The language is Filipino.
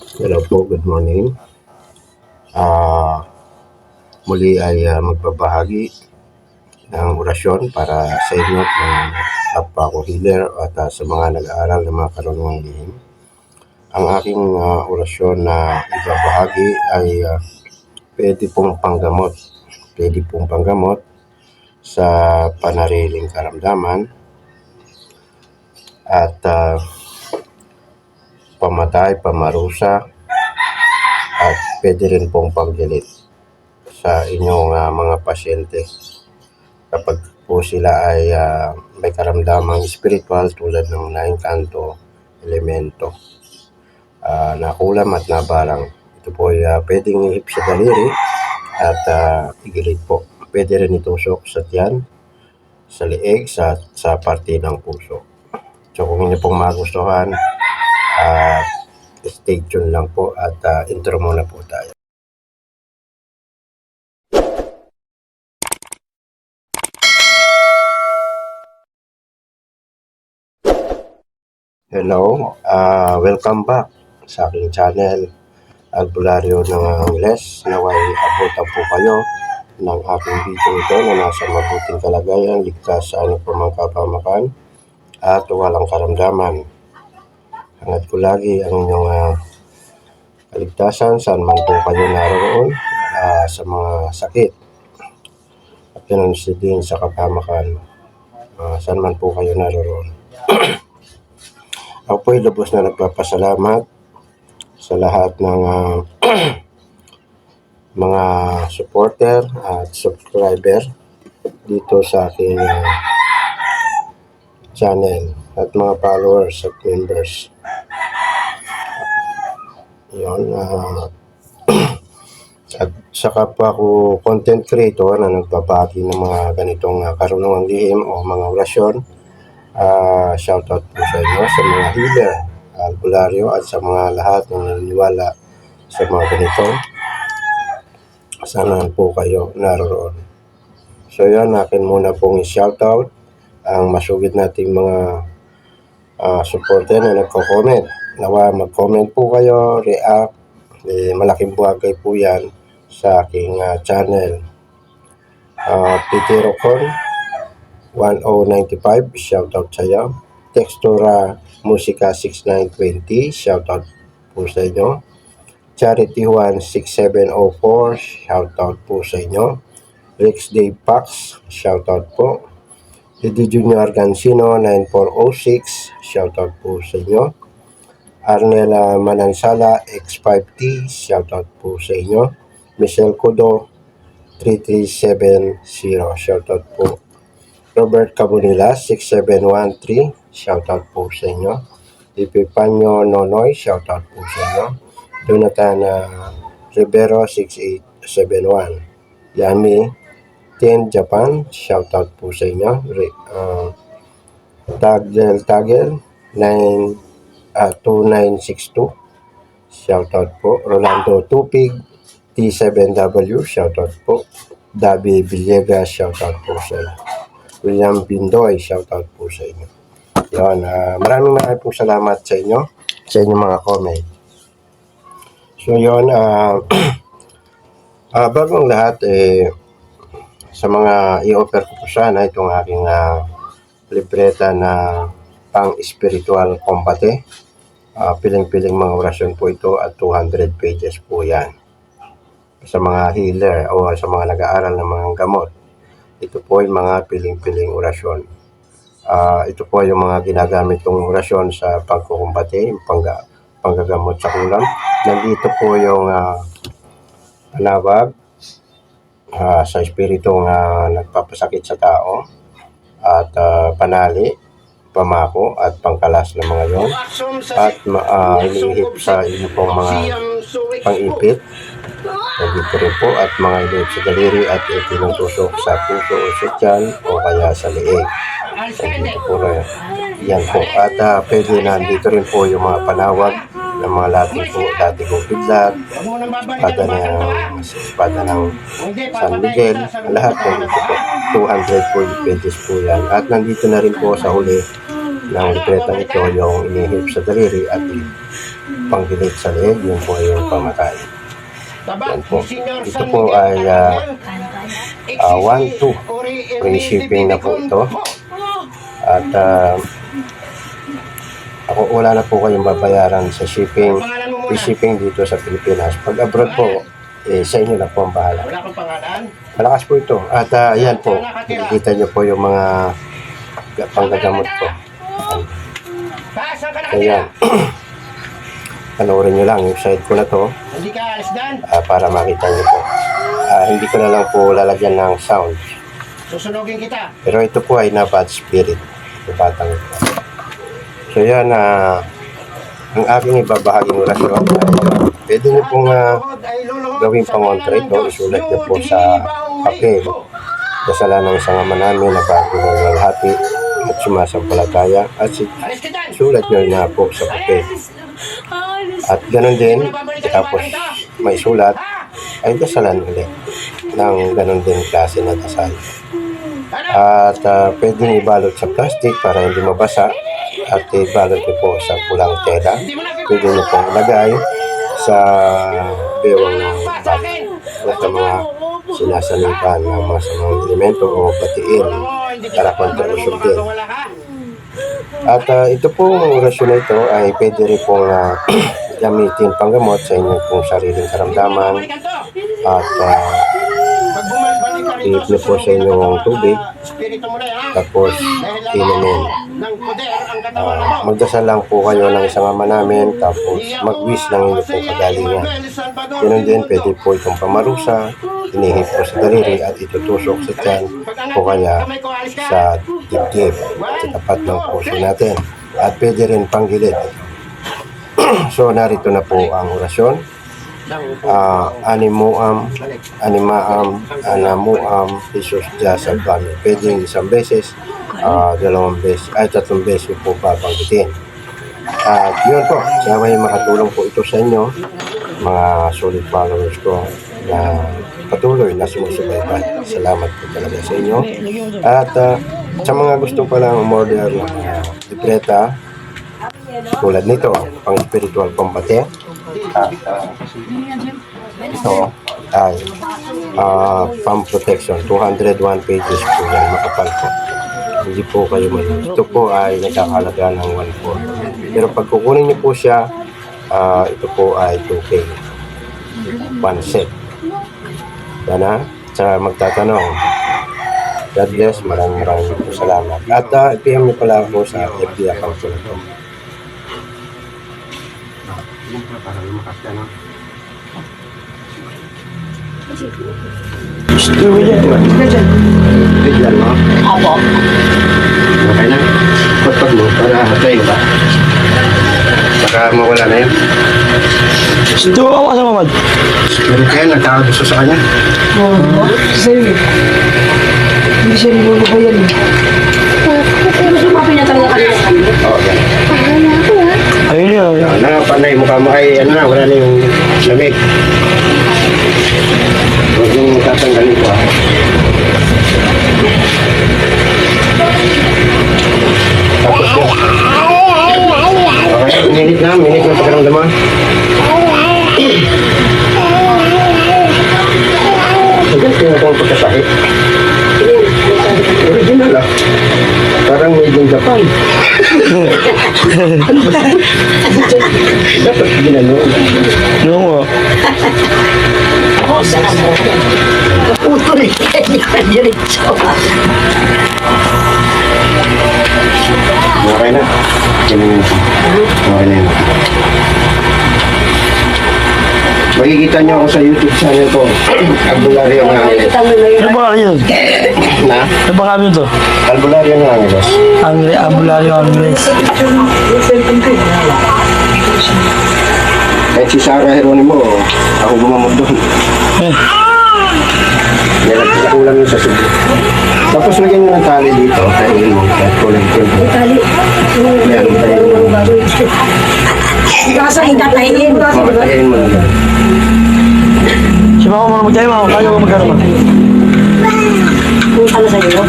Hello po, good morning. Ah, muli ay ah, magbabahagi ng orasyon para sa inyo at mga kapwa healer at ah, sa mga nag-aaral ng mga karunungang lihim. Ang aking ah, orasyon na ibabahagi ay ah, pwede pong panggamot. Pwede pong panggamot sa panariling karamdaman at ah, pamatay, pamarusa, at pwede rin pong pagdilit sa inyong ah, mga pasyente kapag po sila ay ah, may karamdamang spiritual tulad ng naingkanto elemento ah, nakulam at nabarang. Ito po ay ah, pwedeng ihip sa daliri at ah, igilit po. Pwede rin itusok sa tiyan, sa leeg, sa, sa parte ng puso. So kung inyo pong magustuhan, at stay tuned lang po at ah, intro muna po tayo. Hello, ah welcome back sa aking channel Albularyo ng Angles. Naway abutan po kayo ng aking video ito na nasa mabuting kalagayan, ligtas sa ano po mga kapamakan at walang karamdaman. Hangat ko lagi ang inyong ah, kaligtasan saan man po kayo naroon ah, sa mga sakit at ganun si din sa kapamakan ah, saan man po kayo naroon. Ako po lubos na nagpapasalamat sa lahat ng ah, mga supporter at subscriber dito sa aking ah, channel at mga followers at members. Yun. ah, at saka pa ako content creator na nagbabagi ng mga ganitong uh, karunungang lihim o mga orasyon. Ah, shoutout po sa inyo sa mga healer, albularyo at sa mga lahat na naniniwala sa mga ganito. Sana po kayo naroon. So yan, akin muna pong i-shoutout ang masugid nating mga ah, supporter na nagko-comment. Nawa mag-comment po kayo, react. Eh, malaking buwagay po yan sa aking ah, channel. Uh, Peter Ocon, 1095, shoutout sa iyo. Textura Musika 6920, shoutout po sa inyo. Charity 16704, shoutout po sa inyo. Rex Day Pax, shoutout po. Didi Junior Gansino 9406, shoutout po sa inyo. Arnela Manansala X5T, shoutout po sa inyo. Michelle Kudo 3370, shoutout po. Robert Cabonila 6713, shoutout po sa inyo. Epipanyo Nonoy, shoutout po sa inyo. Jonathan ah, Rivero 6871. Yami 10 Japan, shoutout po sa inyo. Re, uh, Tagel Tagel 9 ah, 2962. Shoutout po. Rolando Tupig T7W, shoutout po. Dabi Villegas, shoutout po sa inyo. William Bindoy, shoutout po sa inyo. Yun, ah, maraming maraming po salamat sa inyo, sa inyong mga comment. So yun, ah, ah, bagong lahat, eh, sa mga i-offer ko po sana itong aking ah, libreta na pang-spiritual combate. Ah, piling-piling mga orasyon po ito at 200 pages po yan. Sa mga healer o sa mga nag-aaral ng mga gamot. Ito po yung mga piling-piling orasyon. Ah, ito po yung mga ginagamit kong orasyon sa pagkukumbate, pangga, panggagamot sa kulam. Nandito po yung ah, panawag ah, sa espiritu nga nagpapasakit sa tao at ah, panali, pamako at pangkalas ng mga yon. At ma- ah, inihip sa inyo pong mga pang-ipit. rin po at mga inihip sa daliri at itinutusok sa puso o sa tiyan o kaya sa leeg. Nandito po na yan po. At ah, pwede nandito rin po yung mga panawag ng mga lating po dati kong biglat espada ng espada ng San Miguel lahat po dito po 200 po pages po yan at nandito na rin po sa huli ng libreta ito yung inihip sa daliri at panggilit sa leeg, yun po ay yung pamatay. Yan po. Ito po ay, one, two. Ori Free Ernie shipping na po ito. At ah, ako wala na po kayong babayaran sa shipping, free shipping dito sa Pilipinas. Pag abroad po, eh, sa inyo na po ang bahala. Wala kang pangalan? Malakas po ito. At ah, ayan po, nakikita nyo po yung mga ga- panggagamot saan ka Kaya, panoorin nyo lang yung side ko na to ah, para makita nyo po. Ah, hindi ko na lang po lalagyan ng sound. Susunogin kita. Pero ito po ay na bad spirit. Batang ito. So yan, ah, ang aking ibabahaging orasyon ay pwede nyo pong ah, gawing pangontra ito, isulat niyo po sa papel. dasalan ng isang ama namin na bago ng lalhati at sumasampalataya at sulat nyo na po sa papel. At ganun din, tapos may sulat, ay dasalan ulit ng ganun din klase na dasal. At ah, pwedeng ibalot sa plastic para hindi mabasa at ibalot nyo po sa pulang tela. Pwede nyo pong ilagay sa bewang ng bata o sa mga sinasalitan ng mga samang elemento o batiin para kontra usog din. At ah, ito pong orasyon na ito ay pwede rin pong ah, gamitin panggamot sa inyong pong sariling karamdaman at Pag niyo po sa inyong tubig. Tapos ang katawan Ah, magdasal lang po kayo ng isang ama namin tapos mag-wish ng inyong pong kagalingan. Ganun din, pwede po itong pamarusa, inihip po sa daliri at itutusok sa tiyan o kaya sa dibdib sa tapat ng puso natin. At pwede rin panggilid. so narito na po ang orasyon. Ah, animuam, animaam, anamuam, Jesus Diyas Salvame. Pwede isang beses, ah, dalawang beses, ay tatlong beses po babanggitin. At yun po, sana may makatulong po ito sa inyo, mga solid followers ko na patuloy na sumusubaybay. Salamat po talaga sa inyo. At ah, sa mga gusto pa lang umorder ng mga libreta, tulad nito, pang spiritual combate, at ah, ito ay ah, pang protection, 201 pages po yan, makapal po. Hindi po kayo malulos. Ito po ay nagkakalaga ng 1.4. Pero pag kukunin niyo po siya, ah, ito po ay 2K. One set. Yan ha. Sa magtatanong. God bless. Maraming maraming po salamat. At uh, i-PM niyo pala ako sa FB account ko na to. Para lumakas ka na. Bigyan mo. Apo. Okay na. Pagpag mo para tayo ba? Baka mawala na yun. Ito ako sa mamad. Pero kaya nagtawag gusto sa kanya. Oo. Kasi, hindi siya nilulubayan eh. Yan na, panay mukha mo ay ano na, wala na yung lamig. Huwag yung tatanggalin ko ah. Tapos yun. Okay, minit na, minit na pagkaramdaman. Hanggang tinatawag pagkasakit. Original ah. Parang made in Japan. Dapat ginano. Ano mo? Puto rin kanya diretso. Okay na. Ganun yun. Okay na yun. Makikita niyo ako sa YouTube channel ko. Albularyo ng Angeles. Ano ba kami yun? Na? Ano ba kami ito? Albularyo ng Angeles. Angre, Ambulario Angles. Kahit si Sarah Geronimo, ako gumamot doon. Eh, Meron kulang yun sa subo. Tapos lagyan nyo ng tali dito. Kahit kahit kulang ito. Meron tayo. Kasa hintatayin. Mamatayin mo na. si Mama mo magtayo, Mama. Kaya ko? Kung ano sa'yo.